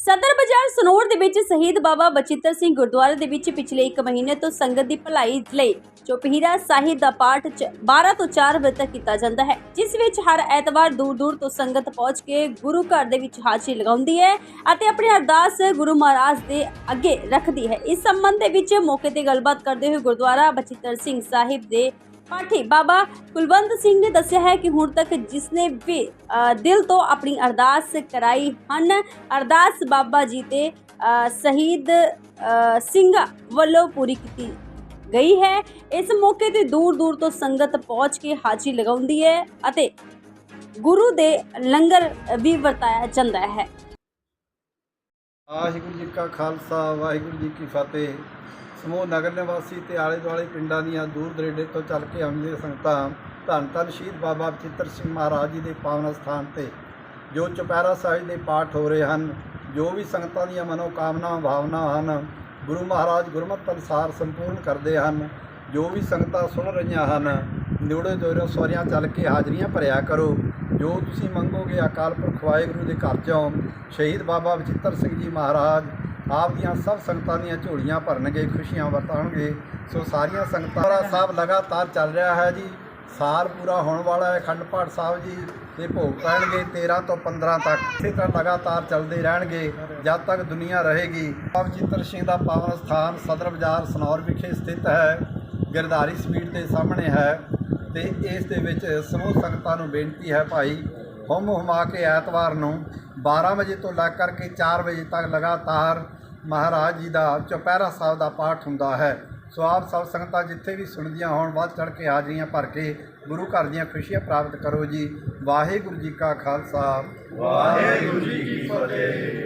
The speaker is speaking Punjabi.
ਸਦਰ ਬਾਜ਼ਾਰ ਸਨੋਰ ਦੇ ਵਿੱਚ ਸ਼ਹੀਦ ਬਾਬਾ ਬਚਿੱਤਰ ਸਿੰਘ ਗੁਰਦੁਆਰੇ ਦੇ ਵਿੱਚ ਪਿਛਲੇ 1 ਮਹੀਨੇ ਤੋਂ ਸੰਗਤ ਦੀ ਭਲਾਈ ਲਈ ਚੁਪਹੀਰਾ ਸਾਹਿਬ ਦਾ ਪਾਠ 12 ਤੋਂ 4 ਵਜੇ ਤੱਕ ਕੀਤਾ ਜਾਂਦਾ ਹੈ, ਜਿਸ ਵਿੱਚ ਹਰ ਐਤਵਾਰ ਦੂਰ ਦੂਰ ਤੋਂ ਸੰਗਤ ਪਹੁੰਚ ਕੇ ਗੁਰੂ ਘਰ ਦੇ ਵਿੱਚ ਹਾਜ਼ਰੀ ਲਗਾਉਂਦੀ ਹੈ ਅਤੇ ਆਪਣੀ ਅਰਦਾਸ ਗੁਰੂ ਮਹਾਰਾਜ ਦੇ ਅੱਗੇ ਰੱਖਦੀ ਹੈ। ਇਸ ਸੰਬੰਧ ਦੇ ਵਿੱਚ ਮੌਕੇ ਤੇ ਗੱਲਬਾਤ ਕਰਦੇ ਹੋਏ ਗੁਰਦੁਆਰਾ ਬਚਿੱਤਰ ਸਿੰਘ ਸਾਹਿਬ ਦੇ ਪਾਠੀ ਬਾਬਾ ਕੁਲਵੰਤ ਸਿੰਘ ਨੇ ਦੱਸਿਆ ਹੈ ਕਿ ਹੁਣ ਤੱਕ ਜਿਸਨੇ ਵੀ ਦਿਲ ਤੋਂ ਆਪਣੀ ਅਰਦਾਸ ਕਰਾਈ ਹਨ ਅਰਦਾਸ ਬਾਬਾ ਜੀ ਤੇ ਸ਼ਹੀਦ ਅ, ਵੱਲੋਂ ਪੂਰੀ ਕੀਤੀ ਗਈ ਹੈ। ਇਸ ਮੌਕੇ ਤੇ ਦੂਰ ਦੂਰ ਤੋਂ ਸੰਗਤ ਪਹੁੰਚ ਕੇ ਹਾਜ਼ਰੀ ਲਗਾਉਂਦੀ ਹੈ ਅਤੇ ਗੁਰੂ ਦੇ ਲੰਗਰ ਵੀ ਵਰਤਾਇਆ ਜਾਂਦਾ ਹੈ। ਵਾਹਿਗੁਰੂ ਜੀ ਕਾ ਖਾਲਸਾ ਵਾਹਿਗੁਰੂ ਜੀ ਕੀ ਫਤਿਹ। ਸਮੂਹ ਨਗਰ ਨਿਵਾਸੀ ਤੇ ਆਲੇ ਦੁਆਲੇ ਪਿੰਡਾਂ ਦੀਆਂ ਦੂਰ ਦਰੇਡੇ ਤੋਂ ਚੱਲ ਕੇ ਆਉਂਦੀਆਂ ਸੰਗਤਾਂ ਧੰਨ ਧੰਨ ਸ਼ਹੀਦ ਬਾਬਾ ਬਚਿੱਤਰ ਸਿੰਘ ਮਹਾਰਾਜ ਜੀ ਦੇ ਪਾਵਨ ਸਥਾਨ ਤੇ, ਜੋ ਚੁਪਹਿਰਾ ਸਾਹਿਬ ਦੇ ਪਾਠ ਹੋ ਰਹੇ ਹਨ, ਜੋ ਵੀ ਸੰਗਤਾਂ ਦੀਆਂ ਮਨੋ ਕਾਮਨਾਵਾਂ ਭਾਵਨਾਵਾਂ ਹਨ, ਗੁਰੂ ਮਹਾਰਾਜ ਗੁਰਮਤਿ ਅਨੁਸਾਰ ਸੰਪੂਰਨ ਕਰਦੇ ਹਨ, ਜੋ ਵੀ ਸੰਗਤਾਂ ਸੁਣ ਰਹੀਆਂ ਹਨ, ਨਿਉੜੇ ਦੋਰੇ ਸਵਾਰੀਆਂ ਚੱਲ ਕੇ ਹਾਜ਼ਰੀਆਂ ਭਰਿਆ ਕਰੋ, ਜੋ ਤੁਸੀਂ ਮੰਗੋਗੇ ਅਕਾਲ ਪੁਰਖ ਵਾਹਿਗੁਰੂ ਦੇ ਘਰ ਚੋਂ, ਸ਼ਹੀਦ ਬਾਬਾ ਬਚਿੱਤਰ ਸਿੰਘ ਜੀ ਮਹਾਰਾਜ ਆਪ ਦੀਆਂ ਸਭ ਸੰਗਤਾਂ ਦੀਆਂ ਝੋਲੀਆਂ ਭਰਨਗੇ, ਖੁਸ਼ੀਆਂ ਵਰਤਾਉਣਗੇ। ਸੋ ਸਾਰੀਆਂ ਸੰਗਤਾਂ ਦਾ ਸਾਹਿਬ ਲਗਾਤਾਰ ਚੱਲ ਰਿਹਾ ਹੈ ਜੀ। ਸਾਲ ਪੂਰਾ ਹੋਣ ਵਾਲਾ ਹੈ, ਅਖੰਡ ਪਾਠ ਸਾਹਿਬ ਜੀ ਦੇ ਭੋਗ ਪੈਣਗੇ 13 ਤੋਂ 15 ਤੱਕ। ਇਸੇ ਤਰ੍ਹਾਂ ਲਗਾਤਾਰ ਚੱਲਦੇ ਰਹਿਣਗੇ, ਜਦ ਤੱਕ ਦੁਨੀਆ ਰਹੇਗੀ। ਬਾਬਾ ਚਿੱਤਰ ਸਿੰਘ ਦਾ ਪਾਵਨ ਸਥਾਨ ਸਦਰ ਬਾਜ਼ਾਰ, ਸਨੌਰ ਵਿਖੇ ਸਥਿਤ ਹੈ। ਗਿਰਧਾਰੀ ਸਪੀਡ ਦੇ ਸਾਹਮਣੇ ਹੈ ਤੇ ਇਸ ਦੇ ਵਿੱਚ ਸਮੂਹ ਸੰਗਤਾਂ ਨੂੰ ਬੇਨਤੀ ਹੈ ਭਾਈ ਹੁਮ ਹੁਮਾ ਕੇ ਐਤਵਾਰ ਨੂੰ 12 ਵਜੇ ਤੋਂ ਲੱਗ ਕਰਕੇ 4 ਵਜੇ ਤੱਕ ਲਗਾਤਾਰ ਮਹਾਰਾਜ ਜੀ ਦਾ ਚੁਪਹਿਰਾ ਸਾਹਿਬ ਦਾ ਪਾਠ ਹੁੰਦਾ ਹੈ। ਸੋ ਆਪ ਸਭ ਸੰਗਤਾਂ ਜਿੱਥੇ ਵੀ ਸੁਣਦੀਆਂ ਹੋਣ, ਵੱਧ ਚੜ ਕੇ ਹਾਜ਼ਰੀਆਂ ਭਰ ਕੇ ਗੁਰੂ ਘਰ ਦੀਆਂ ਖੁਸ਼ੀਆਂ ਪ੍ਰਾਪਤ ਕਰੋ ਜੀ। ਵਾਹਿਗੁਰੂ ਜੀ ਕਾ ਖਾਲਸਾ। ਵਾਹਿਗੁਰੂ ਜੀ ਕੀ ਫਤਿਹ।